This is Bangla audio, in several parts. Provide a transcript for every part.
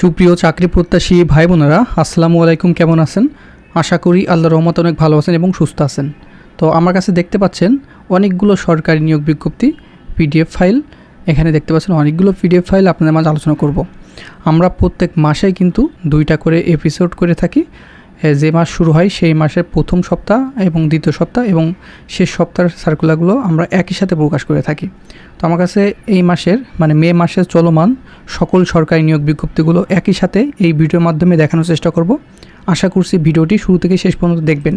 সুপ্রিয় চাকরি প্রত্যাশী ভাই বোনেরা আসসালামু আলাইকুম, কেমন আছেন? আশা করি আল্লাহ রহমত অনেক ভালো আছেন এবং সুস্থ আছেন। তো আমার কাছে দেখতে পাচ্ছেন অনেকগুলো সরকারি নিয়োগ বিজ্ঞপ্তি পিডিএফ ফাইল। এখানে দেখতে পাচ্ছেন অনেকগুলো পিডিএফ ফাইল আপনাদের মাঝে আলোচনা করব। আমরা প্রত্যেক মাসেই কিন্তু দুইটা করে এপিসোড করে থাকি। যে মাস শুরু হয় সেই মাসের প্রথম সপ্তাহ এবং দ্বিতীয় সপ্তাহ এবং শেষ সপ্তাহের সার্কুলারগুলো আমরা একই সাথে প্রকাশ করে থাকি। তো আমার কাছে এই মাসের মানে মে মাসের চলমান সকল সরকারি নিয়োগ বিজ্ঞপ্তিগুলো একই সাথে এই ভিডিওর মাধ্যমে দেখানোর চেষ্টা করব। আশা করছি ভিডিওটি শুরু থেকে শেষ পর্যন্ত দেখবেন।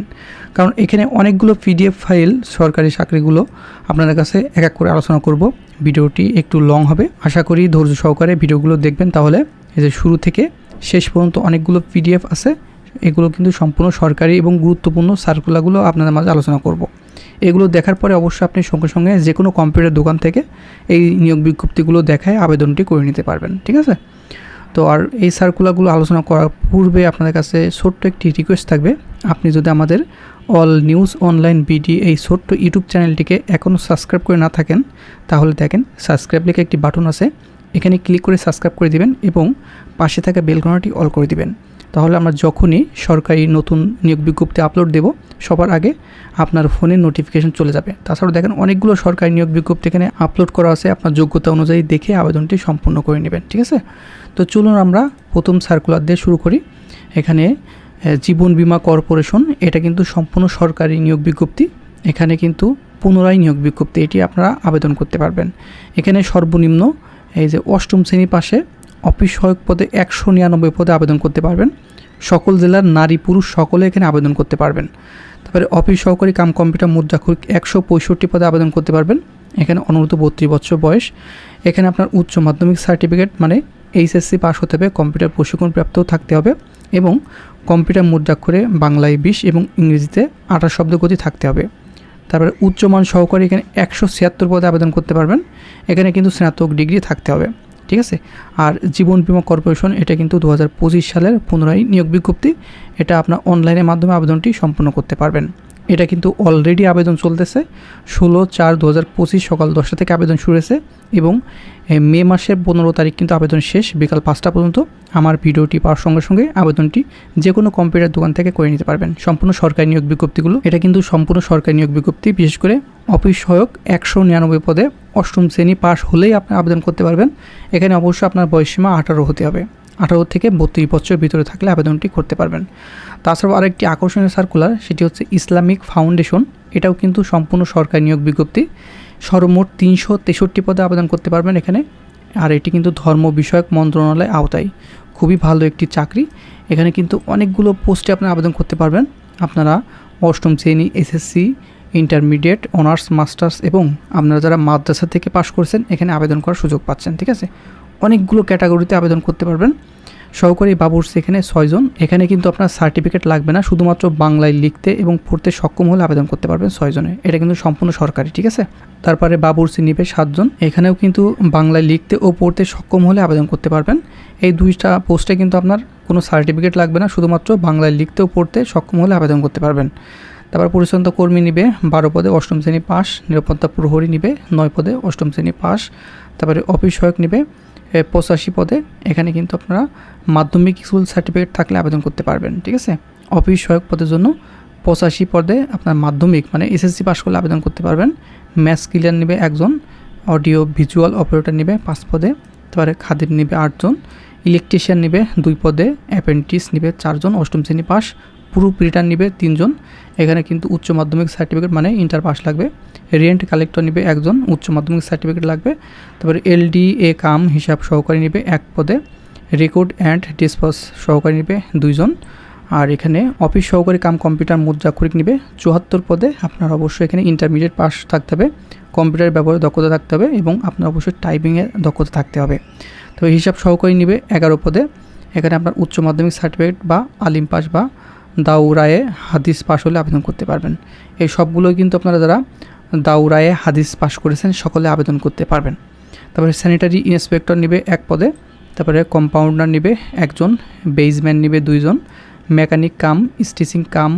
কারণ এখানে অনেকগুলো পিডিএফ ফাইল সরকারি চাকরিগুলো আপনাদের কাছে এক এক করে আলোচনা করব। ভিডিওটি একটু লং হবে। আশা করি ধৈর্য সহকারে ভিডিওগুলো দেখবেন তাহলে এই যে শুরু থেকে শেষ পর্যন্ত অনেকগুলো পিডিএফ আছে। এগুলো কিন্তু সম্পূর্ণ সরকারি এবং গুরুত্বপূর্ণ সার্কুলারগুলো আপনাদের মাঝে আলোচনা করব। এগুলো দেখার পরে অবশ্যই আপনি সঙ্গে সঙ্গে যে কোনো কম্পিউটার দোকান থেকে এই নিয়োগ বিজ্ঞপ্তিগুলো দেখায় আবেদনটি করে নিতে পারবেন, ঠিক আছে? তো আর এই সার্কুলারগুলো আলোচনা করার পূর্বে আপনাদের কাছে ছোট্ট একটি রিকোয়েস্ট থাকবে। আপনি যদি আমাদের অল নিউজ অনলাইন বিডি এই ছোট্ট ইউটিউব চ্যানেলটিকে এখনও সাবস্ক্রাইব করে না থাকেন, তাহলে দেখেন সাবস্ক্রাইব লিখে একটি বাটন আছে। এখানে ক্লিক করে সাবস্ক্রাইব করে দিবেন এবং পাশে থাকা বেলঘনাটি অল করে দিবেন। তাহলে আমরা যখনই সরকারি নতুন নিয়োগ বিজ্ঞপ্তি আপলোড দেব, সবার আগে আপনার ফোনে নোটিফিকেশন চলে যাবে। তাছাড়াও দেখেন অনেকগুলো সরকারি নিয়োগ বিজ্ঞপ্তি এখানে আপলোড করা আছে, আপনার যোগ্যতা অনুযায়ী দেখে আবেদনটি সম্পূর্ণ করে নেবেন, ঠিক আছে? তো চলুন আমরা প্রথম সার্কুলার দিয়ে শুরু করি। এখানে জীবন বীমা কর্পোরেশন, এটা কিন্তু সম্পূর্ণ সরকারি নিয়োগ বিজ্ঞপ্তি। এখানে কিন্তু পুনরায় নিয়োগ বিজ্ঞপ্তি, এটি আপনারা আবেদন করতে পারবেন। এখানে সর্বনিম্ন, এই যে অষ্টম শ্রেণি পাশে অফিস সহায়ক পদে একশো নিরানব্বই পদে আবেদন করতে পারবেন। সকল জেলার নারী পুরুষ সকলে এখানে আবেদন করতে পারবেন। তারপরে অফিস সহকারী কাম কম্পিউটার মুদ্রাক্ষরিক একশো পঁয়ষট্টি পদে আবেদন করতে পারবেন। এখানে অনূর্ধ্ব বত্রিশ বছর বয়স। এখানে আপনার উচ্চ মাধ্যমিক সার্টিফিকেট মানে এইচএসসি পাস হতে হবে, কম্পিউটার প্রশিক্ষণপ্রাপ্ত থাকতে হবে এবং কম্পিউটার মুদ্রাক্ষরে বাংলায় বিশ এবং ইংরেজিতে আঠাশ শব্দগতি থাকতে হবে। তারপরে উচ্চমান সহকারী এখানে একশো ছিয়াত্তর পদে আবেদন করতে পারবেন। এখানে কিন্তু স্নাতক ডিগ্রি থাকতে হবে। ঠিক আছে? আর জীবন বীমা কর্পোরেশন, এটা কিন্তু দু হাজার পঁচিশ সালের পুনরায় নিয়োগ বিজ্ঞপ্তি। এটা আপনার অনলাইনের মাধ্যমে আবেদনটি সম্পন্ন করতে পারবেন। এটা কিন্তু অলরেডি আবেদন চলতেছে। ষোলো চার দু হাজার পঁচিশ সকাল দশটা থেকে আবেদন শুরু হয়েছে এবং মে মাসের পনেরো তারিখ কিন্তু আবেদন শেষ, বিকাল পাঁচটা পর্যন্ত। আমার ভিডিওটি পাওয়ার সঙ্গে সঙ্গে আবেদনটি যে কোনো কম্পিউটার দোকান থেকে করে নিতে পারবেন। সম্পূর্ণ সরকারি নিয়োগ বিজ্ঞপ্তিগুলো। এটা কিন্তু সম্পূর্ণ সরকারি নিয়োগ বিজ্ঞপ্তি, বিশেষ করে অফিস সহায়ক একশো নিরানব্বই পদে অষ্টম শ্রেণি পাশ হলেই আপনি আবেদন করতে পারবেন। এখানে অবশ্যই আপনার বয়সীমা আঠারো হতে হবে। আঠারো থেকে বত্রিশ বছরের ভিতরে থাকলে আবেদনটি করতে পারবেন। তাছাড়াও আরেকটি আকর্ষণীয় সার্কুলার সেটি হচ্ছে ইসলামিক ফাউন্ডেশন এটাও কিন্তু সম্পূর্ণ সরকারি নিয়োগ বিজ্ঞপ্তি। সর্বমোট তিনশো তেষট্টি পদে আবেদন করতে পারবেন এখানে। আর এটি কিন্তু ধর্ম বিষয়ক মন্ত্রণালয় আওতায়। খুবই ভালো একটি চাকরি। এখানে কিন্তু অনেকগুলো পোস্টে আপনারা আবেদন করতে পারবেন। আপনারা অষ্টম শ্রেণি এসএসসি ইন্টারমিডিয়েট অনার্স মাস্টার্স এবং আপনারা যারা মাদ্রাসা থেকে পাশ করছেন, এখানে আবেদন করার সুযোগ পাচ্ছেন, ঠিক আছে? অনেকগুলো ক্যাটাগরিতে আবেদন করতে পারবেন। সহকারী বাবুর্স এখানে ছয়জন এখানে কিন্তু আপনার সার্টিফিকেট লাগবে না, শুধুমাত্র বাংলায় লিখতে এবং পড়তে সক্ষম হলে আবেদন করতে পারবেন ছয়জনে এটা কিন্তু সম্পূর্ণ সরকারি, ঠিক আছে? তারপরে বাবুর্সি নিবে সাতজন এখানেও কিন্তু বাংলায় লিখতে ও পড়তে সক্ষম হলে আবেদন করতে পারবেন। এই দুইটা পোস্টে কিন্তু আপনার কোনো সার্টিফিকেট লাগবে না, শুধুমাত্র বাংলায় লিখতে ও পড়তে সক্ষম হলে আবেদন করতে পারবেন। তারপর পরিচ্ছন্ন কর্মী নিবে, বারো পদে অষ্টম শ্রেণি পাস নিরাপত্তা প্রহরী নিবে, নয় পদে অষ্টম শ্রেণি পাস তারপরে অফিস সহায়ক নিবে পঁচাশি পদে। এখানে কিন্তু আপনারা মাধ্যমিক স্কুল সার্টিফিকেট থাকলে আবেদন করতে পারবেন, ঠিক আছে? অফিস সহায়ক পদের জন্য পঁচাশি পদে আপনার মাধ্যমিক মানে এসএসসি পাস করলে আবেদন করতে পারবেন। ম্যাথস ক্লিয়ার নেবে একজন, অডিও ভিজুয়াল অপারেটর নেবে পাঁচ পদে, তারপরে খাদির নেবে আটজন, ইলেকট্রিশিয়ান নেবে দুই পদে অ্যাপেন্টিস নেবে চারজন, অষ্টম শ্রেণি পাস প্রুফ রিটার্ন নেবে তিনজন। এখানে কিন্তু উচ্চ মাধ্যমিক সার্টিফিকেট মানে ইন্টার পাস লাগবে। রেন্ট কালেক্টর নেবে একজন, উচ্চ মাধ্যমিক সার্টিফিকেট লাগবে। তারপরে এলডি এ কাম হিসাব সহকারী নেবে এক পদে। রেকর্ড অ্যান্ড ডিসপোজ সহকারী নেবে দুইজন। আর এখানে অফিস সহকারী কাম কম্পিউটার মুদ্রাক্ষরিক নেবে চুয়াত্তর পদে। আপনার অবশ্যই এখানে ইন্টারমিডিয়েট পাস থাকতে হবে। কম্পিউটার ব্যবহারে দক্ষতা থাকতে হবে এবং আপনার অবশ্যই টাইপিংয়ে দক্ষতা থাকতে হবে। তবে হিসাব সহকারী নেবে এগারো পদে। এখানে আপনার উচ্চ মাধ্যমিক সার্টিফিকেট বা আলিম পাস বা দাউরায়ে হাদিস পাশ হলে আবেদন করতে পারবেন। এই সবগুলোই কিন্তু আপনারা যারা দাউরায়ে হাদিস পাশ করেছেন, সকলে আবেদন করতে পারবেন। তারপরে স্যানিটারি ইন্সপেক্টর নেবে এক পদে, তারপরে কম্পাউন্ডার নেবে একজন বেজম্যান নেবে দুইজন মেকানিক কাম স্টিচিং কাম,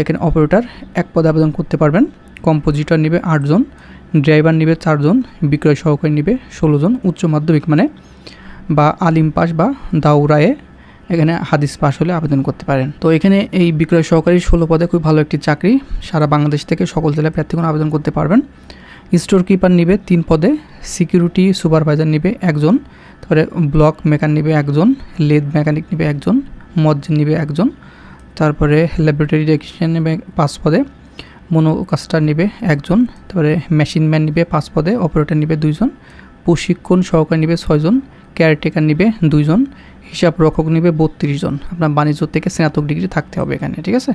এখানে অপারেটর এক পদে আবেদন করতে পারবেন। কম্পোজিটর নেবে আটজন ড্রাইভার নেবে চারজন, বিক্রয় সহকারী নেবে ষোলোজন, উচ্চ মাধ্যমিক মানে বা আলিম পাস বা দাউরায়ে এখানে হাদিস পাস হলে আবেদন করতে পারেন। তো এখানে এই বিক্রয় সহকারী ষোলো পদে খুব ভালো একটি চাকরি। সারা বাংলাদেশ থেকে সকল জেলায় প্রার্থীগণ আবেদন করতে পারবেন। স্টোর কিপার নিবে তিন পদে, সিকিউরিটি সুপারভাইজার নিবে একজন, তারপরে ব্লক মেকার নিবে একজন, লেদ মেকানিক নিবে একজন মজ্জিন নিবে একজন, তারপরে ল্যাবরেটরি টেকনিশিয়ান নেবে পাঁচ পদে, মনোকাস্টার নিবে একজন, তারপরে মেশিন ম্যান নিবে পাঁচ পদে, অপারেটর নিবে দুইজন, প্রশিক্ষণ সহকারী নিবে ছয়জন, কেয়ারটেকার নিবে দুইজন হিসাব রক্ষক নিবে বত্রিশ জন। আপনার বাণিজ্য থেকে স্নাতক ডিগ্রি থাকতে হবে এখানে, ঠিক আছে?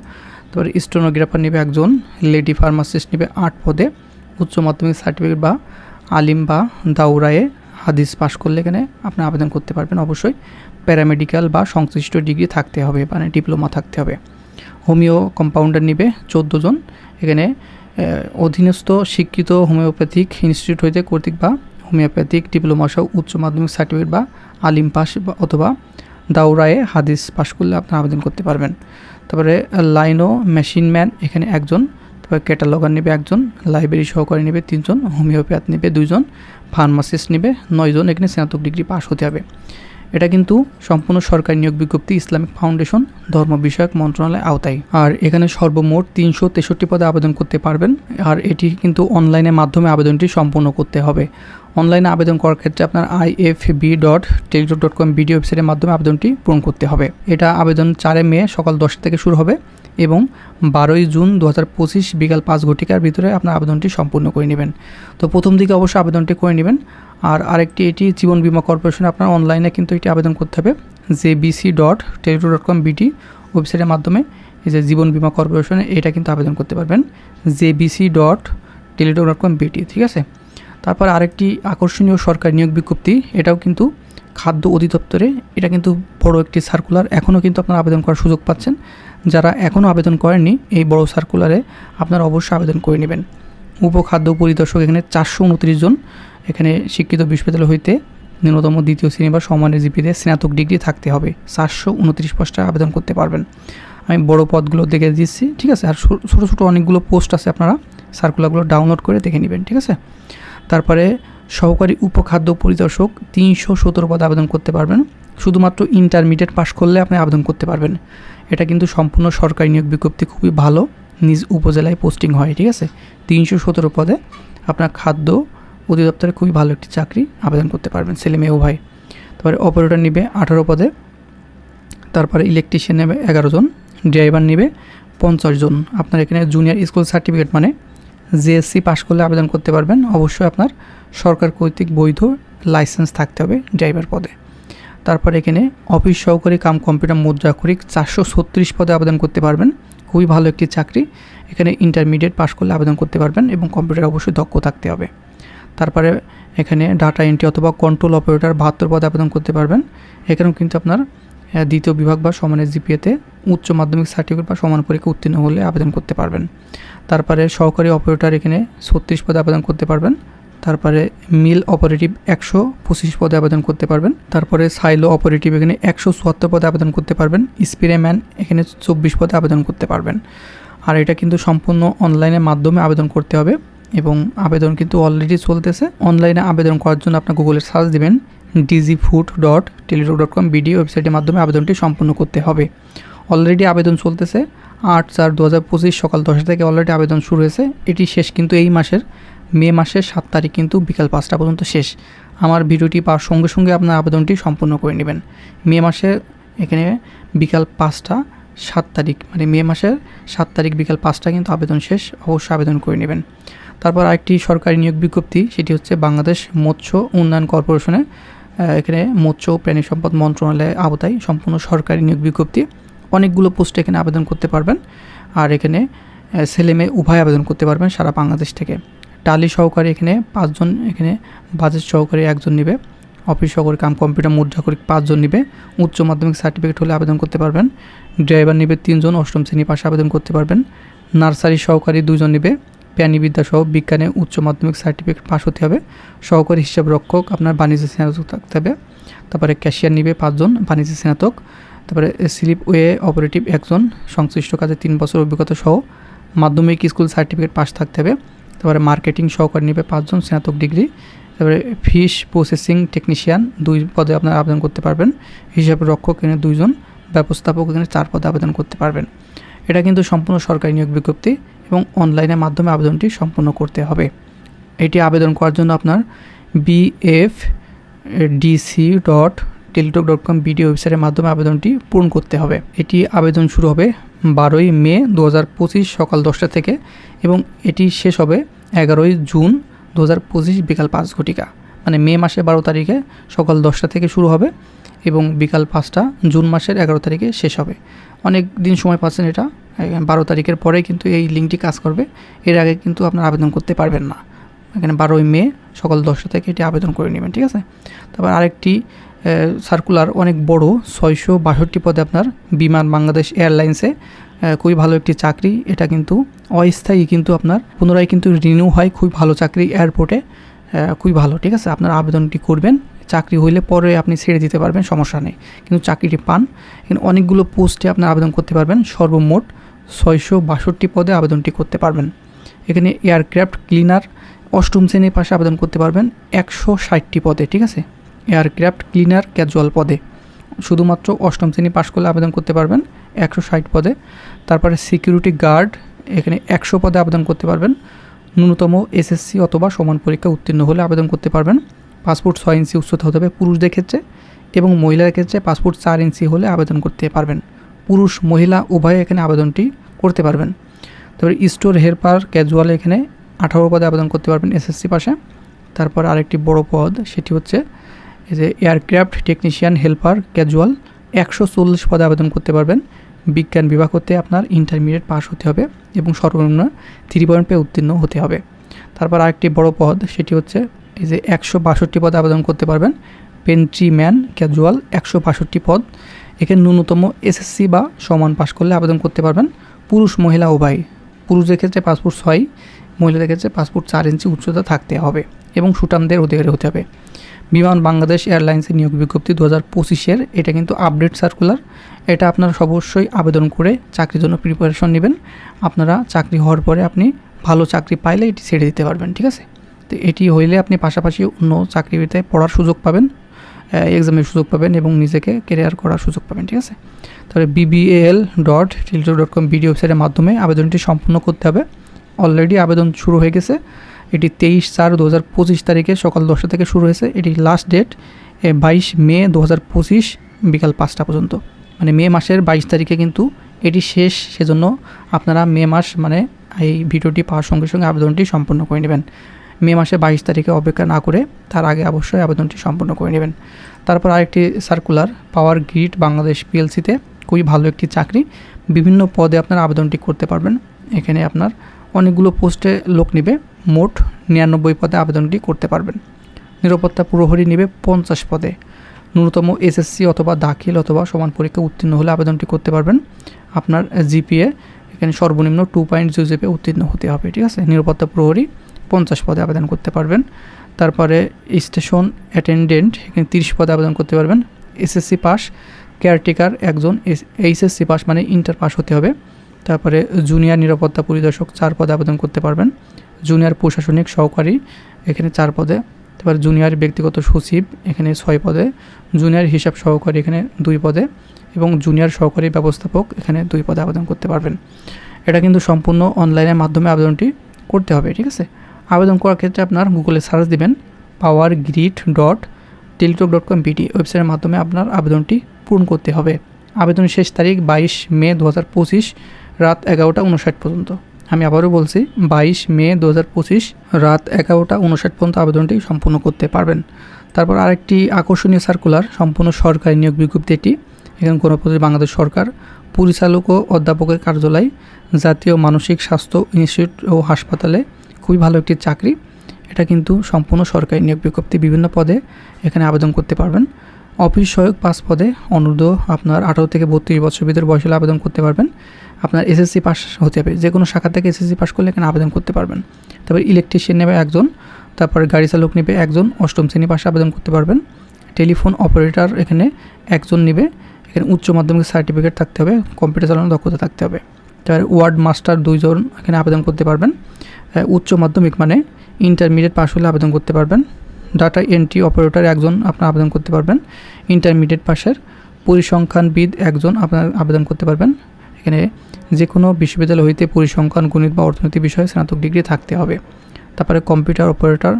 তারপরে স্টোনোগ্রাফার নিবে একজন, লেডি ফার্মাসিস্ট নিবে আট পদে, উচ্চ মাধ্যমিক সার্টিফিকেট বা আলিম বা দাউরায়ে হাদিস পাশ করলে এখানে আপনি আবেদন করতে পারবেন অবশ্যই। প্যারামেডিক্যাল বা সংশ্লিষ্ট ডিগ্রি থাকতে হবে মানে ডিপ্লোমা থাকতে হবে। হোমিও কম্পাউন্ডার নিবে চোদ্দ জন। এখানে অধীনস্থ শিক্ষিত হোমিওপ্যাথিক ইনস্টিটিউট হইতে কর্তৃক বা হোমিওপ্যাথিক ডিপ্লোমা সহ উচ্চ মাধ্যমিক সার্টিফিকেট বা আলিম পাস অথবা দাউরায়ে হাদিস পাশ করলে আপনি আবেদন করতে পারবেন। তারপরে, লাইনো মেশিন ম্যান এখানে একজন, তারপরে ক্যাটালগার নেবে একজন, লাইব্রেরি সহকারী নেবে তিনজন, হোমিওপ্যাথ নেবে দুইজন, ফার্মাসিস্ট নেবে নয়জন, এখানে স্নাতক ডিগ্রি পাস হতে হবে। এটা কিন্তু সম্পূর্ণ সরকারি নিয়োগ বিজ্ঞপ্তি, ইসলামিক ফাউন্ডেশন, ধর্ম বিষয়ক মন্ত্রণালয় আওতায়। আর এখানে সর্বমোট তিনশো তেষট্টি পদে আবেদন করতে পারবেন। আর এটি কিন্তু অনলাইনের মাধ্যমে আবেদনটি সম্পূর্ণ করতে হবে। অনলাইনে আবেদন করার ক্ষেত্রে আপনার IFB dot Teletalk dot com BDO ওয়েবসাইটের মাধ্যমে আবেদনটি পূরণ করতে হবে। এটা আবেদন চারে মে সকাল দশটা থেকে শুরু হবে এবং বারোই জুন দু হাজার পঁচিশ বিকাল পাঁচ ঘটিকার ভিতরে আপনার আবেদনটি সম্পূর্ণ করে নেবেন। তো প্রথম দিকে অবশ্যই আবেদনটি করে নেবেন। আর আরেকটি, এটি জীবন বীমা কর্পোরেশন আপনার অনলাইনে কিন্তু এটি আবেদন করতে হবে J BC dot Teletalk dot com BD ওয়েবসাইটের মাধ্যমে। এই যে জীবন বীমা কর্পোরেশনে এটা কিন্তু আবেদন করতে পারবেন J BC dot Teletalk dot com BT ঠিক আছে? তারপর আরেকটি আকর্ষণীয় সরকারি নিয়োগ বিজ্ঞপ্তি, এটাও কিন্তু খাদ্য অধিদপ্তরে, এটা কিন্তু বড় একটি সার্কুলার এখনও কিন্তু আপনারা আবেদন করার সুযোগ পাচ্ছেন। যারা এখনও আবেদন করেননি, এই বড় সার্কুলারে আপনারা অবশ্যই আবেদন করে নেবেন। উপখাদ্য পরিদর্শক এখানে চারশো উনত্রিশ জন এখানে শিক্ষিত বিশ্ববিদ্যালয় হইতে ন্যূনতম দ্বিতীয় শ্রেণি বা সমানের জিপিতে স্নাতক ডিগ্রি থাকতে হবে। চারশো উনত্রিশ পোস্টে আবেদন করতে পারবেন। আমি বড় পদগুলো দেখে দিচ্ছি, ঠিক আছে? আর ছোটো ছোটো অনেকগুলো পোস্ট আছে আপনারা সার্কুলারগুলো ডাউনলোড করে দেখে নেবেন, ঠিক আছে? তারপরে সহকারী উপখাদ্য পরিদর্শক তিনশো সতেরো পদে আবেদন করতে পারবেন। শুধুমাত্র ইন্টারমিডিয়েট পাশ করলে আপনি আবেদন করতে পারবেন। এটা কিন্তু সম্পূর্ণ সরকারি নিয়োগ বিজ্ঞপ্তি, খুবই ভালো। নিজ উপজেলায় পোস্টিং হয়, ঠিক আছে? তিনশো সতেরো পদে আপনার খাদ্য অধিদপ্তরে খুবই ভালো একটি চাকরি, আবেদন করতে পারবেন ছেলে মেয়ে উভয় তারপরে অপারেটর নিবে আঠারো পদে, তারপরে ইলেকট্রিশিয়ান নেবে এগারো জন ড্রাইভার নেবে পঞ্চাশ জন। আপনার এখানে জুনিয়র স্কুল সার্টিফিকেট মানে জেএসসি পাশ করলে আবেদন করতে পারবেন। অবশ্যই আপনার সরকার কর্তৃক বৈধ লাইসেন্স থাকতে হবে ড্রাইভার পদে। তারপর এখানে অফিস সহকারী কাম কম্পিউটার মুদ্রাক্ষরিক চারশো ছত্রিশ পদে আবেদন করতে পারবেন। খুবই ভালো একটি চাকরি। এখানে ইন্টারমিডিয়েট পাশ করলে আবেদন করতে পারবেন এবং কম্পিউটার অবশ্যই দক্ষ থাকতে হবে। তারপরে এখানে ডাটা এন্ট্রি অথবা কন্ট্রোল অপারেটর বাহাত্তর পদে আবেদন করতে পারবেন। এখানেও কিন্তু আপনার দ্বিতীয় বিভাগ বা সমানের জিপিএতে উচ্চ মাধ্যমিক সার্টিফিকেট বা সমান পরীক্ষা উত্তীর্ণ হলে আবেদন করতে পারবেন। তারপরে সহকারী অপারেটর এখানে ছত্রিশ পদে আবেদন করতে পারবেন। তারপরে মিল অপারেটিভ একশো পঁচিশ পদে আবেদন করতে পারবেন। তারপরে সাইলো অপারেটিভ এখানে একশো চুয়াত্তর পদে আবেদন করতে পারবেন। স্প্রেম্যান এখানে চব্বিশ পদে আবেদন করতে পারবেন। আর এটা কিন্তু সম্পূর্ণ অনলাইনের মাধ্যমে আবেদন করতে হবে। এবং আবেদন কিন্তু অলরেডি চলতেছে। অনলাইনে আবেদন করার জন্য আপনার গুগলে সার্চ দিবেন DG food dot Teletalk dot com BD ওয়েবসাইটের মাধ্যমে আবেদনটি সম্পূর্ণ করতে হবে। অলরেডি আবেদন চলতেছে। আট চার দু হাজার পঁচিশ সকাল দশটা থেকে অলরেডি আবেদন শুরু হয়েছে। এটি শেষ কিন্তু এই মাসের, মে মাসের সাত তারিখ কিন্তু বিকাল পাঁচটা পর্যন্ত শেষ। আমার ভিডিওটি পাওয়ার সঙ্গে সঙ্গে আপনার আবেদনটি সম্পূর্ণ করে নেবেন। মে মাসের এখানে বিকাল পাঁচটা সাত তারিখ মানে মে মাসের সাত তারিখ বিকাল পাঁচটা কিন্তু আবেদন শেষ। অবশ্যই আবেদন করে নেবেন। তারপর আরেকটি সরকারি নিয়োগ বিজ্ঞপ্তি, সেটি হচ্ছে বাংলাদেশ মৎস্য উন্নয়ন কর্পোরেশনের এখানে মৎস্য ও প্রাণী সম্পদ মন্ত্রণালয়ের আওতায় সম্পূর্ণ সরকারি নিয়োগ বিজ্ঞপ্তি। অনেকগুলো পোস্টে এখানে আবেদন করতে পারবেন। আর এখানে ছেলে মেয়ে উভয় আবেদন করতে পারবেন সারা বাংলাদেশ থেকে। টালি সহকারে এখানে পাঁচজন, এখানে বাজেট সহকারে একজন নেবে। অফিস সহকারে কাম কম্পিউটার মুদ্রাকরী পাঁচজন নেবে। উচ্চ মাধ্যমিক সার্টিফিকেট হলে আবেদন করতে পারবেন। ড্রাইভার নেবে তিনজন, অষ্টম শ্রেণি পাশে আবেদন করতে পারবেন। নার্সারি সহকারী দুজন নেবে। প্রাণীবিদ্যা সহ বিজ্ঞানে উচ্চ মাধ্যমিক সার্টিফিকেট পাস হতে হবে। সহকারী হিসাব রক্ষক আপনার বাণিজ্য স্নাতক থাকতে হবে। তারপরে ক্যাশিয়ার নিবে পাঁচজন, বাণিজ্য স্নাতক। তারপরে স্লিপ ওয়ে অপারেটিভ একজন, সংশ্লিষ্ট কাজে তিন বছর অভিজ্ঞতা সহ মাধ্যমিক স্কুল সার্টিফিকেট পাস থাকতে হবে। তারপরে মার্কেটিং সহকারী নিবে পাঁচজন, স্নাতক ডিগ্রি। তারপরে ফিশ প্রসেসিং টেকনিশিয়ান দুই পদে আপনারা আবেদন করতে পারবেন। হিসাব রক্ষক এখানে দুইজন, ব্যবস্থাপক এখানে চার পদে আবেদন করতে পারবেন। এটা কিন্তু সম্পূর্ণ সরকারি নিয়োগ বিজ্ঞপ্তি। এবং অনলাইনের মাধ্যমে আবেদনটি সম্পূর্ণ করতে হবে। এটি আবেদন করার জন্য আপনার BF DC dot Teletalk dot com BD ওয়েবসাইটের মাধ্যমে আবেদনটি পূরণ করতে হবে। এটি আবেদন শুরু হবে বারোই মে দু হাজার পঁচিশ সকাল দশটা থেকে এবং এটি শেষ হবে এগারোই জুন দু হাজার পঁচিশ বিকাল পাঁচ ঘটিকা। মানে মে মাসে বারো তারিখে সকাল দশটা থেকে শুরু হবে এবং বিকাল পাঁচটা জুন মাসের এগারো তারিখে শেষ হবে। অনেক দিন সময় পাচ্ছেন এটা বারো তারিখের পরে কিন্তু এই লিঙ্কটি কাজ করবে। এর আগে কিন্তু আপনার আবেদন করতে পারবেন না। এখানে বারোই মে সকাল দশটা থেকে এটি আবেদন করে নেবেন, ঠিক আছে? তারপর আরেকটি সার্কুলার অনেক বড়, ছয়শো বাষট্টি পদে আপনার বিমান বাংলাদেশ এয়ারলাইন্সে খুবই ভালো একটি চাকরি। এটা কিন্তু অস্থায়ী কিন্তু আপনার, পুনরায় কিন্তু রিনিউ হয়, খুবই ভালো চাকরি এয়ারপোর্টে খুবই ভালো, ঠিক আছে? আপনার আবেদনটি করবেন চাকরি হইলে পরে আপনি ছেড়ে দিতে পারবেন, সমস্যা নেই। কিন্তু চাকরিটি পান, এখানে অনেকগুলো পোস্টে আপনার আবেদন করতে পারবেন, সর্বমোট ছয়শো বাষট্টি পদে আবেদনটি করতে পারবেন। এখানে এয়ারক্রাফট ক্লিনার অষ্টম শ্রেণির পাশে আবেদন করতে পারবেন একশো ষাটটি পদে, ঠিক আছে? এয়ারক্রাফট ক্লিনার ক্যাজুয়াল পদে। শুধুমাত্র অষ্টম শ্রেণি পাশ করলে আবেদন করতে পারবেন একশো ষাট পদে। তারপরে সিকিউরিটি গার্ড, এখানে একশো পদে আবেদন করতে পারবেন। ন্যূনতম এসএসসি অথবা সমান পরীক্ষা উত্তীর্ণ হলে আবেদন করতে পারবেন। পাসপোর্ট ছয় ইঞ্চি উচ্চতা হতে হবে পুরুষদের ক্ষেত্রে এবং মহিলাদের ক্ষেত্রে পাসপোর্ট চার ইঞ্চি হলে আবেদন করতে পারবেন। পুরুষ, মহিলা, উভয়ে এখানে আবেদনটি করতে পারবেন। তারপরে স্টোর হেল্পার ক্যাজুয়াল এখানে আঠারো পদে আবেদন করতে পারবেন এসএসসি পাশে। তারপর আরেকটি বড় পদ, সেটি হচ্ছে এই যে এয়ারক্রাফট টেকনিশিয়ান হেল্পার ক্যাজুয়াল, একশো চল্লিশ পদে আবেদন করতে পারবেন। বিজ্ঞান বিভাগ হতে আপনার ইন্টারমিডিয়েট পাস হতে হবে এবং সর্বনিম্ন থ্রি পয়েন্ট পে উত্তীর্ণ হতে হবে। তারপর আরেকটি বড় পদ, সেটি হচ্ছে এই যে একশো বাষট্টি পদে আবেদন করতে পারবেন। পেন্ট্রি ম্যান ক্যাজুয়াল একশো বাষট্টি পদ। এখানে ন্যূনতম এসএসসি বা সমান পাশ করলে আবেদন করতে পারবেন। পুরুষ, মহিলা, উভয়। পুরুষদের ক্ষেত্রে পাসপোর্ট ছয়, মহিলাদের ক্ষেত্রে পাসপোর্ট চার ইঞ্চি উচ্চতা থাকতে হবে এবং সুটামদের অধিকারী হতে হবে। বিমান বাংলাদেশ এয়ারলাইন্সের নিয়োগ বিজ্ঞপ্তি দু হাজার পঁচিশের এটা কিন্তু আপডেট সার্কুলার এটা আপনারা অবশ্যই আবেদন করে চাকরির জন্য প্রিপারেশন নেবেন। আপনারা চাকরি হওয়ার পরে আপনি ভালো চাকরি পাইলে এটি ছেড়ে দিতে পারবেন, ঠিক আছে? তো এটি হইলে আপনি পাশাপাশি অন্য চাকরিতে পড়ার সুযোগ পাবেন এক্সামের সুযোগ পাবেন এবং নিজেকে কেরিয়ার করার সুযোগ পাবেন, ঠিক আছে? তাহলে BBL dot Teletalk dot com BD ওয়েবসাইটের মাধ্যমে আবেদনটি সম্পূর্ণ করতে হবে। অলরেডি আবেদন শুরু হয়ে গেছে। এটি তেইশ চার দু হাজার পঁচিশ তারিখে সকাল দশটা থেকে শুরু হয়েছে। এটি লাস্ট ডেট বাইশ মে দু হাজার পঁচিশ বিকাল পাঁচটা পর্যন্ত। মানে মে মাসের বাইশ তারিখে কিন্তু এটি শেষ। সেজন্য আপনারা মে মাস মানে এই ভিডিওটি পাওয়ার সঙ্গে সঙ্গে আবেদনটি সম্পূর্ণ করে নেবেন। মে মাসে বাইশ তারিখে অপেক্ষা না করে তার আগে অবশ্যই আবেদনটি সম্পূর্ণ করে নেবেন। তারপর আরেকটি সার্কুলার পাওয়ার গ্রিড বাংলাদেশ পিএলসিতে খুবই ভালো একটি চাকরি। বিভিন্ন পদে আপনার আবেদনটি করতে পারবেন। এখানে আপনার অনেকগুলো পোস্টে লোক নেবে, মোট নিরানব্বই পদে আবেদনটি করতে পারবেন। নিরাপত্তা প্রহরী নেবে পঞ্চাশ পদে। ন্যূনতম এসএসসি অথবা দাখিল অথবা সমান পরীক্ষা উত্তীর্ণ হলে আবেদনটি করতে পারবেন। আপনার জিপিএ এখানে সর্বনিম্ন টু পয়েন্ট জিরো জিপে উত্তীর্ণ হতে হবে, ঠিক আছে? নিরাপত্তা প্রহরী পঞ্চাশ পদে আবেদন করতে পারবেন। তারপরে স্টেশন অ্যাটেন্ডেন্ট, এখানে তিরিশ পদে আবেদন করতে পারবেন। এসএসসি পাস কেয়ারটেকার একজন এইচএসসি পাস মানে ইন্টার পাস হতে হবে। তারপরে জুনিয়র নিরাপত্তা পরিদর্শক চার পদে আবেদন করতে পারবেন। জুনিয়র প্রশাসনিক সহকারী, এখানে চার পদে। তারপর জুনিয়র ব্যক্তিগত সচিব, এখানে ছয় পদে। জুনিয়র হিসাব সহকারী, এখানে দুই পদে। এবং জুনিয়র সহকারী ব্যবস্থাপক, এখানে দুই পদে আবেদন করতে পারবেন। এটা কিন্তু সম্পূর্ণ অনলাইনের মাধ্যমে আবেদনটি করতে হবে, ঠিক আছে? আবেদন করার ক্ষেত্রে আপনার গুগলে সার্চ দিবেন power grid dot Teletalk dot com PT ওয়েবসাইটের মাধ্যমে আপনার আবেদনটি পূরণ করতে হবে। আবেদনের শেষ তারিখ বাইশ মে দু হাজার পঁচিশ, রাত এগারোটা উনষাট পর্যন্ত। আমি আবারও বলছি, বাইশ মে দু হাজার পঁচিশ, রাত এগারোটা উনষাট পর্যন্ত আবেদনটি সম্পূর্ণ করতে পারবেন। তারপর আরেকটি আকর্ষণীয় সার্কুলার সম্পূর্ণ সরকারি নিয়োগ বিজ্ঞপ্তি এটি এখানে গণপ্রজাতন্ত্রী বাংলাদেশ সরকার, পরিচালক ও অধ্যাপকের কার্যালয়, জাতীয় মানসিক স্বাস্থ্য ইনস্টিটিউট ও হাসপাতালে খুবই ভালো একটি চাকরি। এটা কিন্তু সম্পূর্ণ সরকারি নিয়োগ বিজ্ঞপ্তি বিভিন্ন পদে এখানে আবেদন করতে পারবেন। অফিস সহায়ক পাস পদে অনুরোধ আপনার আঠারো থেকে বত্রিশ বছর ভিতরে বয়স হলে আবেদন করতে পারবেন। আপনার এসএসসি পাস হতে হবে। যে কোনো শাখা থেকে এসএসসি পাস করলে এখানে আবেদন করতে পারবেন। তারপর ইলেকট্রিশিয়ান নেবে একজন, তারপরে গাড়ি চালক নেবে একজন, অষ্টম শ্রেণি পাশে আবেদন করতে পারবেন। টেলিফোন অপারেটর এখানে একজন নেবে। এখানে উচ্চ মাধ্যমিক সার্টিফিকেট থাকতে হবে, কম্পিউটার চালানোর দক্ষতা থাকতে হবে। তারপরে ওয়ার্ড মাস্টার দুইজন এখানে আবেদন করতে পারবেন। উচ্চ মাধ্যমিক মানে ইন্টারমিডিয়েট পাশ হলে আবেদন করতে পারবেন। ডাটা এন্ট্রি অপারেটর একজন আপনার আবেদন করতে পারবেন। ইন্টারমিডিয়েট পাশের পরিসংখ্যানবিদ একজন আপনার আবেদন করতে পারবেন। এখানে যে কোনো বিশ্ববিদ্যালয় হইতে পরিসংখ্যান, গণিত বা অর্থনীতি বিষয়ে স্নাতক ডিগ্রি থাকতে হবে। তারপরে কম্পিউটার অপারেটর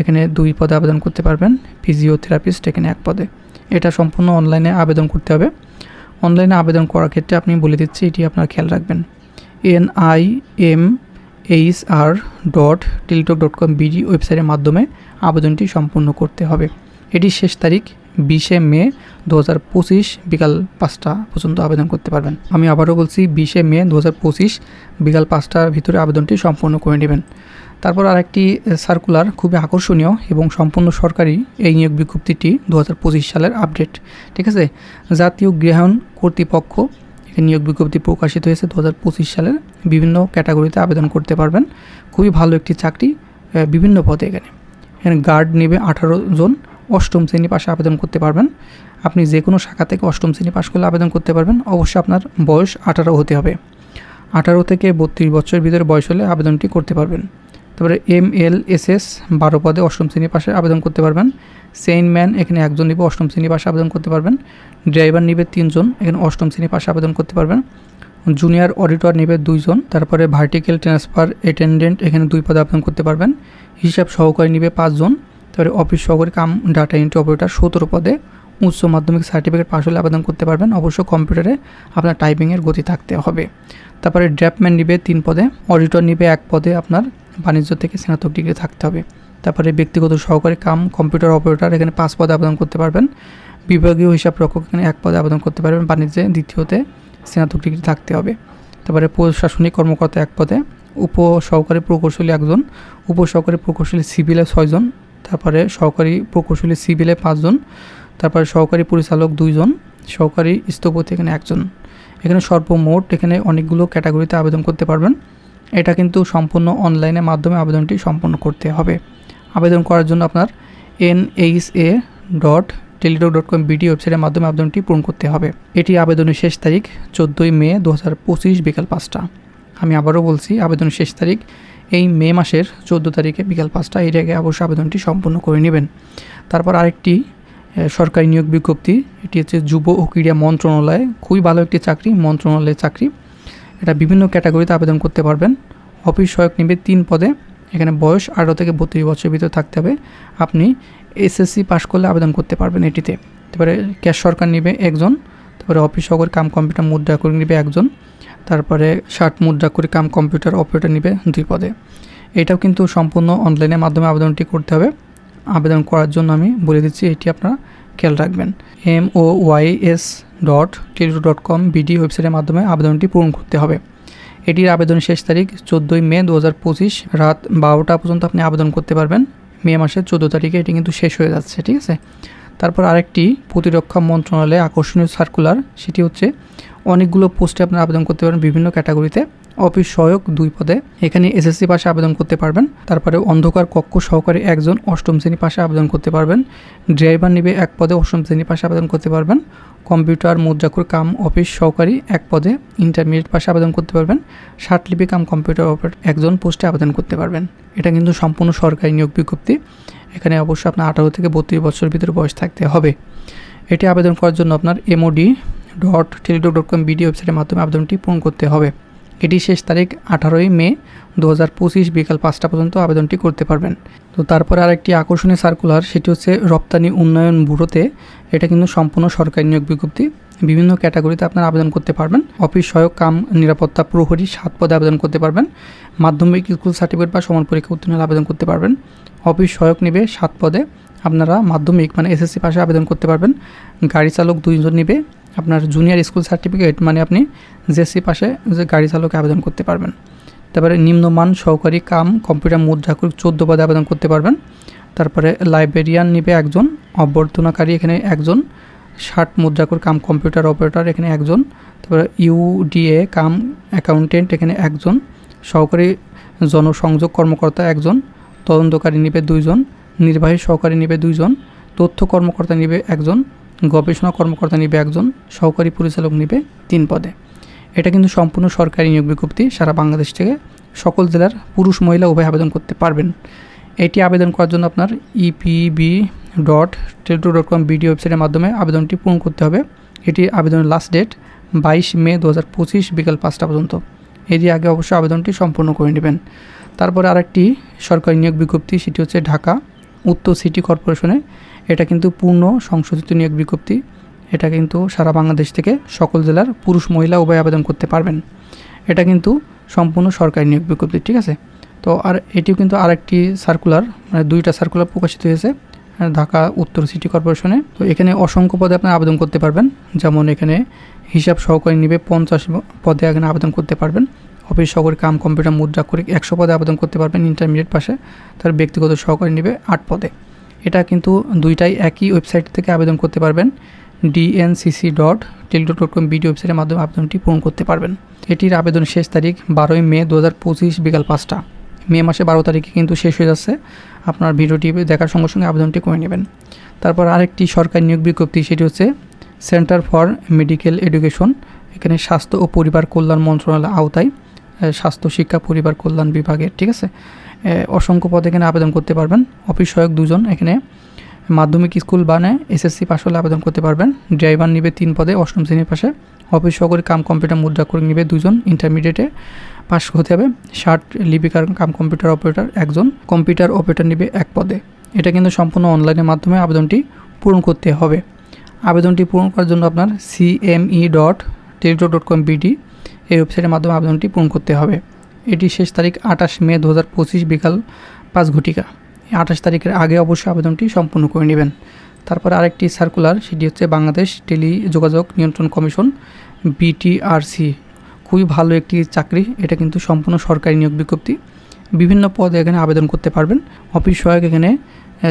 এখানে দুই পদে আবেদন করতে পারবেন। ফিজিওথেরাপিস্ট এখানে এক পদে। এটা সম্পূর্ণ অনলাইনে আবেদন করতে হবে। অনলাইনে আবেদন করার ক্ষেত্রে আপনি বলে দিচ্ছি, এটি আপনার খেয়াল রাখবেন। N I M H R dot Teletalk dot com BD ওয়েবসাইটের মাধ্যমে আবেদনটি সম্পূর্ণ করতে হবে। এটির শেষ তারিখ বিশে মে দু হাজার পঁচিশ বিকাল পাঁচটা পর্যন্ত আবেদন করতে পারবেন। আমি আবারও বলছি, বিশে মে দু হাজার পঁচিশ বিকাল পাঁচটার ভিতরে আবেদনটি সম্পূর্ণ করে নেবেন। তারপর আরেকটি সার্কুলার খুবই আকর্ষণীয় এবং সম্পূর্ণ সরকারি এই নিয়োগ বিজ্ঞপ্তিটি দু হাজার পঁচিশ সালের আপডেট ঠিক আছে? জাতীয় গৃহায়ণ কর্তৃপক্ষ এখানে নিয়োগ বিজ্ঞপ্তি প্রকাশিত হয়েছে দু হাজার পঁচিশ সালের। বিভিন্ন ক্যাটাগরিতে আবেদন করতে পারবেন। খুবই ভালো একটি চাকরি বিভিন্ন পদে এখানে। এখানে গার্ড নেবে আঠারো জন, অষ্টম শ্রেণি পাশে আবেদন করতে পারবেন। আপনি যে কোনো শাখা থেকে অষ্টম শ্রেণি পাশ করলে আবেদন করতে পারবেন। অবশ্যই আপনার বয়স আঠারো হতে হবে। আঠারো থেকে বত্রিশ বছরের ভিতরে বয়স হলে আবেদনটি করতে পারবেন। তারপরে এম এল এস এস, বারো পদে অষ্টম শ্রেণি পাশে আবেদন করতে পারবেন। সেইন ম্যান, এখানে একজন নিবে অষ্টম শ্রেণি পাশে আবেদন করতে পারবেন। ড্রাইভার নিবে তিনজন, এখানে অষ্টম শ্রেণি পাশে আবেদন করতে পারবেন। জুনিয়র অডিটর নেবে দুইজন, তারপরে ভার্টিক্যাল ট্রান্সফার অ্যাটেন্ডেন্ট, এখানে দুই পদে আবেদন করতে পারবেন। হিসাব সহকারী নিবে পাঁচজন, তারপরে অফিস সহকারী কাম, ডাটা এন্ট্রি অপারেটর সতেরো পদে উচ্চ মাধ্যমিক সার্টিফিকেট পাশ হলে আবেদন করতে পারবেন। অবশ্য কম্পিউটারে আপনার টাইপিংয়ের গতি থাকতে হবে। তারপরে ড্র্যাপম্যান নিবে তিন পদে, অডিটর নিবে এক পদে আপনার বাণিজ্য থেকে স্নাতক ডিগ্রি থাকতে হবে। তারপরে ব্যক্তিগত সহকারী কাম, কম্পিউটার অপারেটর, এখানে পাঁচ পদে আবেদন করতে পারবেন। বিভাগীয় হিসাব রক্ষক, এখানে এক পদে আবেদন করতে পারবেন। বাণিজ্যে দ্বিতীয়তে স্নাতক ডিগ্রি থাকতে হবে। তারপরে প্রশাসনিক কর্মকর্তা এক পদে উপ সহকারী প্রকৌশলী একজন উপ সহকারী প্রকৌশলী সিভিলে ছয়জন তারপরে সহকারী প্রকৌশলী সিভিলে পাঁচজন তারপরে সহকারী পরিচালক দুইজন সহকারী স্থপতি এখানে একজন। এখানে সর্বমোট এখানে অনেকগুলো ক্যাটাগরিতে আবেদন করতে পারবেন। এটা কিন্তু সম্পূর্ণ অনলাইনের মাধ্যমে আবেদনটি সম্পন্ন করতে হবে। আবেদন করার জন্য আপনার N H A dot Teletalk dot com BD ওয়েবসাইটের মাধ্যমে আবেদনটি পূরণ করতে হবে। এটি আবেদনের শেষ তারিখ চোদ্দোই মে দু হাজার পঁচিশ বিকাল পাঁচটা। আমি আবারও বলছি, আবেদনের শেষ তারিখ এই মে মাসের চোদ্দ তারিখে বিকাল পাঁচটা। এর আগে অবশ্যই আবেদনটি সম্পূর্ণ করে নেবেন। তারপর আরেকটি সরকারি নিয়োগ বিজ্ঞপ্তি। এটি হচ্ছে যুব ও ক্রীড়া মন্ত্রণালয়। খুবই ভালো একটি চাকরি, মন্ত্রণালয়ের চাকরি। এটা বিভিন্ন ক্যাটাগরিতে আবেদন করতে পারবেন। অফিস সহায়ক নিবে তিন পদে। এখানে বয়স আঠারো থেকে বত্রিশ বছরের ভিতরে থাকতে হবে। আপনি এসএসসি পাশ করলে আবেদন করতে পারবেন এটিতে। তারপরে ক্যাশ সরকার নিবে একজন। তারপরে অফিস সহকারী কাম কম্পিউটার মুদ্রা করে নিবে একজন। তারপরে ষাট মুদ্রা করে কাম কম্পিউটার অপারেটর নিবে দুই পদে। এটাও কিন্তু সম্পূর্ণ অনলাইনের মাধ্যমে আবেদনটি করতে হবে। আবেদন করার জন্য আমি বলে দিচ্ছি, এটি আপনারা খেয়াল রাখবেন। M O Y S dot Teletalk dot com BD ওয়েবসাইটের মাধ্যমে আবেদনটি পূরণ করতে হবে। এটির আবেদনের শেষ তারিখ চোদ্দোই মে দু হাজার পঁচিশ রাত বারোটা পর্যন্ত আপনি আবেদন করতে পারবেন। মে মাসের চোদ্দ তারিখে এটি কিন্তু শেষ হয়ে যাচ্ছে, ঠিক আছে? তারপর আরেকটি প্রতিরক্ষা মন্ত্রণালয়ে আকর্ষণীয় সার্কুলার সেটি হচ্ছে অনেকগুলো পোস্টে আপনারা আবেদন করতে পারেন বিভিন্ন ক্যাটাগরিতে অফিস সহায়ক দুই পদে। এখানে এসএসসি পাশে আবেদন করতে পারবেন। তারপরে অন্ধকার কক্ষ সহকারী একজন অষ্টম শ্রেণি পাশে আবেদন করতে পারবেন। ড্রাইভার নিবে এক পদে অষ্টম শ্রেণি পাশে আবেদন করতে পারবেন। কম্পিউটার মুদ্রাকুর কাম, অফিস সহকারী এক পদে ইন্টারমিডিয়েট পাশে আবেদন করতে পারবেন। ষাটলিপি কাম কম্পিউটার অপারেটর একজন পোস্টে আবেদন করতে পারবেন। এটা কিন্তু সম্পূর্ণ সরকারি নিয়োগ বিজ্ঞপ্তি। এখানে অবশ্যই আপনার আঠারো থেকে বত্রিশ বছর ভিতরে বয়স থাকতে হবে। এটি আবেদন করার জন্য আপনার MOD dot Teletalk dot com BD ওয়েবসাইটের মাধ্যমে আবেদনটি পূরণ করতে হবে। এটি শেষ তারিখ আঠারোই মে দু হাজার পঁচিশ বিকাল পাঁচটা পর্যন্ত আবেদনটি করতে পারবেন। তো তারপরে আরেকটি আকর্ষণীয় সার্কুলার সেটি হচ্ছে রপ্তানি উন্নয়ন ব্যুরোতে। এটা কিন্তু সম্পূর্ণ সরকারি নিয়োগ বিজ্ঞপ্তি। বিভিন্ন ক্যাটাগরিতে আপনারা আবেদন করতে পারবেন। অফিস সহায়ক, কাম, নিরাপত্তা, প্রহরী সাত পদে আবেদন করতে পারবেন। মাধ্যমিক, স্কুল সার্টিফিকেট বা সমান পরীক্ষা উত্তীর্ণ আবেদন করতে পারবেন। অফিস সহায়ক নেবে সাত পদে। আপনারা মাধ্যমিক মানে এসএসসি পাশে আবেদন করতে পারবেন। গাড়ি চালক দুইজন নিবে। আপনার জুনিয়র স্কুল সার্টিফিকেট মানে আপনি জেসি পাশে যে গাড়ি চালকে আবেদন করতে পারবেন। তারপরে নিম্নমান সহকারী কাম কম্পিউটার মুদ্রাকুর চোদ্দ পদে আবেদন করতে পারবেন। তারপরে লাইব্রেরিয়ান নিবে একজন, অভ্যর্থনাকারী এখানে একজন, ষাট মুদ্রাকুর কাম কম্পিউটার অপারেটর এখানে একজন, তারপরে ইউডিএ কাম অ্যাকাউন্টেন্ট এখানে একজন, সহকারী জনসংযোগ কর্মকর্তা একজন, তদন্তকারী নিবে দুইজন, নির্বাহী সহকারী নিবে দুইজন, তথ্য কর্মকর্তা নিবে একজন গবেষণা কর্মকর্তা নিবে একজন, সহকারী পরিচালক নিবে তিন পদে। এটা কিন্তু সম্পূর্ণ সরকারি নিয়োগ বিজ্ঞপ্তি সারা বাংলাদেশ থেকে। সকল জেলার পুরুষ মহিলা উভয় আবেদন করতে পারবেন। এটি আবেদন করার জন্য আপনার EPB dot Teletalk dot com BD ওয়েবসাইটের মাধ্যমে আবেদনটি পূরণ করতে হবে। এটি আবেদনের লাস্ট ডেট বাইশ মে দু হাজার পঁচিশ বিকাল পাঁচটা পর্যন্ত। এরই আগে অবশ্যই আবেদনটি সম্পূর্ণ করে নেবেন। তারপরে আরেকটি সরকারি নিয়োগ বিজ্ঞপ্তি, সেটি হচ্ছে ঢাকা উত্তর সিটি কর্পোরেশনে। এটা কিন্তু পূর্ণ সংশোধিত নিয়োগ বিজ্ঞপ্তি। এটা কিন্তু সারা বাংলাদেশ থেকে সকল জেলার পুরুষ মহিলা উভয় আবেদন করতে পারবেন। এটা কিন্তু সম্পূর্ণ সরকারি নিয়োগ বিজ্ঞপ্তি, ঠিক আছে? তো আর এটিও কিন্তু আরেকটি সার্কুলার মানে দুইটা সার্কুলার প্রকাশিত হয়েছে ঢাকা উত্তর সিটি কর্পোরেশনে। তো এখানে অসংখ্য পদে আপনি আবেদন করতে পারবেন। যেমন এখানে হিসাব সহকারী নিবে পঞ্চাশ পদে এখানে আবেদন করতে পারবেন। অফিস সহকারী কাম কম্পিউটার মুদ্রা করে একশো পদে আবেদন করতে পারবেন ইন্টারমিডিয়েট পাশে তার ব্যক্তিগত সহকারী নেবে আট পদে। এটা কিন্তু দুইটাই একই ওয়েবসাইট থেকে আবেদন করতে পারবেন। DNCC dot Teletalk dot com BD ওয়েবসাইটের মাধ্যমে আবেদনটি পূরণ করতে পারবেন। এটির আবেদন শেষ তারিখ বারোই মে দু হাজার পঁচিশ বিকাল পাঁচটা। মে মাসে বারো তারিখে কিন্তু শেষ হয়ে যাচ্ছে। আপনার ভিডিওটি দেখার সঙ্গে সঙ্গে আবেদনটি করে নেবেন। তারপর আরেকটি সরকারি নিয়োগ বিজ্ঞপ্তি, সেটি হচ্ছে সেন্টার ফর মেডিকেল এডুকেশন এখানে স্বাস্থ্য ও পরিবার কল্যাণ মন্ত্রণালয়ের আওতায় স্বাস্থ্য, শিক্ষা, পরিবার কল্যাণ বিভাগের, ঠিক আছে? অসংখ্য পদে এখানে আবেদন করতে পারবেন। অফিস সহায়ক দুজন এখানে। মাধ্যমিক স্কুল বানে এসএসসি পাশ হলে আবেদন করতে পারবেন। ড্রাইভার নিবে তিন পদে, অষ্টম শ্রেণির পাশে। অফিস সহকারী কাম কম্পিউটার মুদ্রা করে নিবে দুজন, ইন্টারমিডিয়েটে পাশ হতে হবে। ষাট লিপিকার কাম কম্পিউটার অপারেটর একজন, কম্পিউটার অপারেটর নিবে এক পদে। এটা কিন্তু সম্পূর্ণ অনলাইনের মাধ্যমে আবেদনটি পূরণ করতে হবে। আবেদনটি পূরণ করার জন্য আপনার CME dot Teletalk dot com BD এই ওয়েবসাইটের মাধ্যমে আবেদনটি পূরণ করতে হবে। এটি শেষ তারিখ আঠাশ মে দু হাজার পঁচিশ বিকাল পাঁচ ঘটিকা। আঠাশ তারিখের আগে অবশ্যই আবেদনটি সম্পূর্ণ করে নেবেন। তারপর আরেকটি সার্কুলার সেটি হচ্ছে বাংলাদেশ টেলি যোগাযোগ নিয়ন্ত্রণ কমিশন বিটিআরসি খুবই ভালো একটি চাকরি, এটা কিন্তু সম্পূর্ণ সরকারি নিয়োগ বিজ্ঞপ্তি। বিভিন্ন পদে এখানে আবেদন করতে পারবেন। অফিস সহায়ক এখানে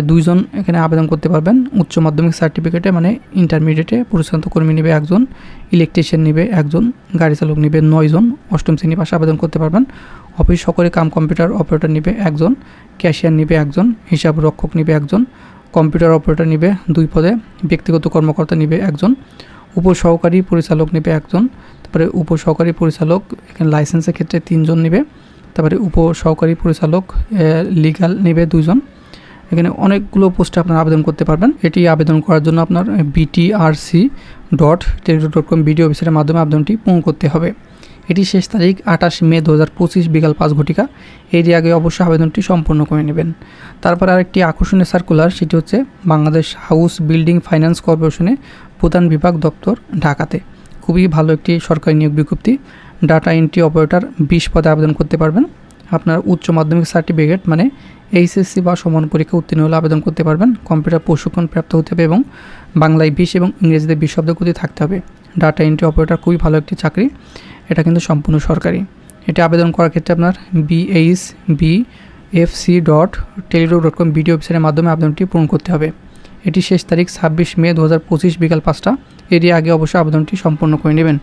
দুইজন এখানে আবেদন করতে পারবেন। উচ্চ মাধ্যমিক সার্টিফিকেটে মানে ইন্টারমিডিয়েটে পরিচালিত কর্মী নেবে একজন ইলেকট্রিশিয়ান নেবে একজন, গাড়ি চালক নেবে নয়জন, অষ্টম শ্রেণি পাশে আবেদন করতে পারবেন। অফিস সকলে কাম কম্পিউটার অপারেটর নেবে একজন ক্যাশিয়ার নেবে একজন, হিসাব রক্ষক নেবে একজন, কম্পিউটার অপারেটর নেবে দুই পদে, ব্যক্তিগত কর্মকর্তা নেবে একজন, উপসহকারী পরিচালক নেবে একজন, তারপরে উপসহকারী পরিচালক, এখানে লাইসেন্সের ক্ষেত্রে তিনজন নেবে, তারপরে উপসহকারী পরিচালক লিগাল নেবে দুজন এখানে অনেকগুলো পোস্টে আপনারা আবেদন করতে পারবেন। এটি আবেদন করার জন্য আপনার BTRC dot Teletalk dot com BDO অফিসের মাধ্যমে আবেদনটি পূরণ করতে হবে। এটি শেষ তারিখ আঠাশ মে দু হাজার পঁচিশ বিকাল পাঁচ ঘটিকা। এর আগে অবশ্যই আবেদনটি সম্পূর্ণ করে নেবেন। তারপর আরেকটি আকর্ষণীয় সার্কুলার সেটি হচ্ছে বাংলাদেশ হাউস বিল্ডিং ফাইন্যান্স কর্পোরেশনে প্রধান বিভাগ দপ্তর ঢাকাতে। খুবই ভালো একটি সরকারি নিয়োগ বিজ্ঞপ্তি। ডাটা এন্ট্রি অপারেটর বিশ পদে আবেদন করতে পারবেন। আপনার উচ্চ মাধ্যমিক সার্টিফিকেট মানে এইচএসসি বা সমান পরীক্ষা উত্তীর্ণ হলে আবেদন করতে পারবেন। কম্পিউটার প্রশিক্ষণ প্রাপ্ত হতে হবে এবং বাংলায় বিশ এবং ইংরেজিতে বিশ শব্দগতি থাকতে হবে। ডাটা এন্ট্রি অপারেটর খুবই ভালো একটি চাকরি। এটা কিন্তু সম্পূর্ণ সরকারি। এটা আবেদন করার ক্ষেত্রে আপনার BH B F C dot Teletalk dot com BDO অফিসারের মাধ্যমে আবেদনটি পূরণ করতে হবে। এটি শেষ তারিখ ছাব্বিশ মে দু হাজার পঁচিশ বিকাল পাঁচটা। এরই আগে অবশ্যই আবেদনটি সম্পন্ন করে নেবেন।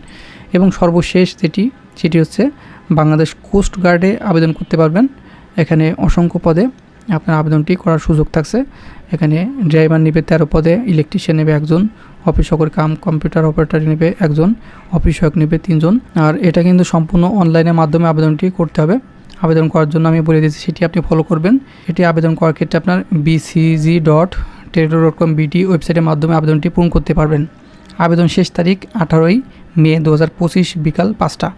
এবং সর্বশেষ যেটি, সেটি হচ্ছে বাংলাদেশ কোস্ট গার্ডে আবেদন করতে পারবেন। এখানে অসংখ্য পদে আপনার আবেদনটি করার সুযোগ থাকছে। এখানে ড্রাইভার নেবে তেরো পদে, ইলেকট্রিশিয়ান নেবে একজন, অফিস সহকারী কাম, কম্পিউটার অপারেটর নেবে একজন, অফিস সহায়ক নেবে তিনজন। আর এটা কিন্তু সম্পূর্ণ অনলাইনের মাধ্যমে আবেদনটি করতে হবে। আবেদন করার জন্য আমি বলে দিচ্ছি সেটি আপনি ফলো করবেন। এটি আবেদন করার ক্ষেত্রে আপনার বিসিজি ডট টেলিটো ডট কম বিটি ওয়েবসাইটের মাধ্যমে আবেদনটি পূরণ করতে পারবেন। আবেদন শেষ তারিখ আঠারোই মে দু হাজার পঁচিশ বিকাল পাঁচটা।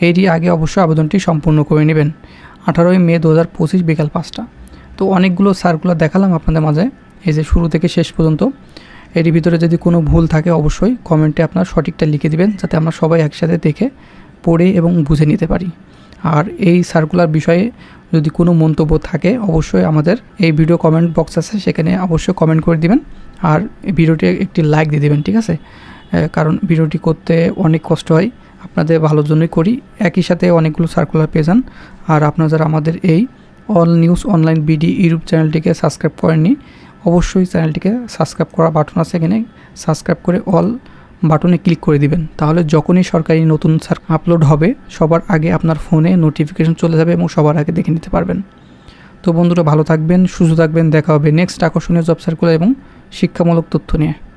এরই আগে অবশ্যই আবেদনটি সম্পূর্ণ করে নেবেন। আঠারোই মে দু হাজার পঁচিশ বিকাল পাঁচটা। তো অনেকগুলো সার্কুলার দেখালাম আপনাদের মাঝে। এই যে শুরু থেকে শেষ পর্যন্ত। এর ভিতরে যদি কোনো ভুল থাকে অবশ্যই কমেন্টে আপনার সঠিকটা লিখে দিবেন, যাতে আমরা সবাই একসাথে দেখে, পড়ে এবং বুঝে নিতে পারি। আর এই সার্কুলার বিষয়ে যদি কোনো মন্তব্য থাকে, অবশ্যই আমাদের এই ভিডিও কমেন্ট বক্স আছে, সেখানে অবশ্যই কমেন্ট করে দিবেন। আর ভিডিওটি একটি লাইক দিয়ে দিবেন, ঠিক আছে? কারণ ভিডিওটি করতে অনেক কষ্ট হয়। আপনাদের ভালোর জন্যই করি। একই সাথে অনেকগুলো সার্কুলার পেয়ে যান। আর আপনারা যারা আমাদের এই all news online BD YouTube চ্যানেলটিকে সাবস্ক্রাইব করেননি, অবশ্যই চ্যানেলটিকে সাবস্ক্রাইব করা বাটন আছে এখানে। সাবস্ক্রাইব করে অল বাটনে ক্লিক করে দিবেন। তাহলে যখনই সরকারি নতুন সার আপলোড হবে, সবার আগে আপনার ফোনে নোটিফিকেশন চলে যাবে এবং সবার আগে দেখে নিতে পারবেন। তো বন্ধুরা, ভালো থাকবেন, সুস্থ থাকবেন, দেখা হবে নেক্সট আকর্ষণীয় জব সার্কুলার এবং শিক্ষামূলক তথ্য নিয়ে।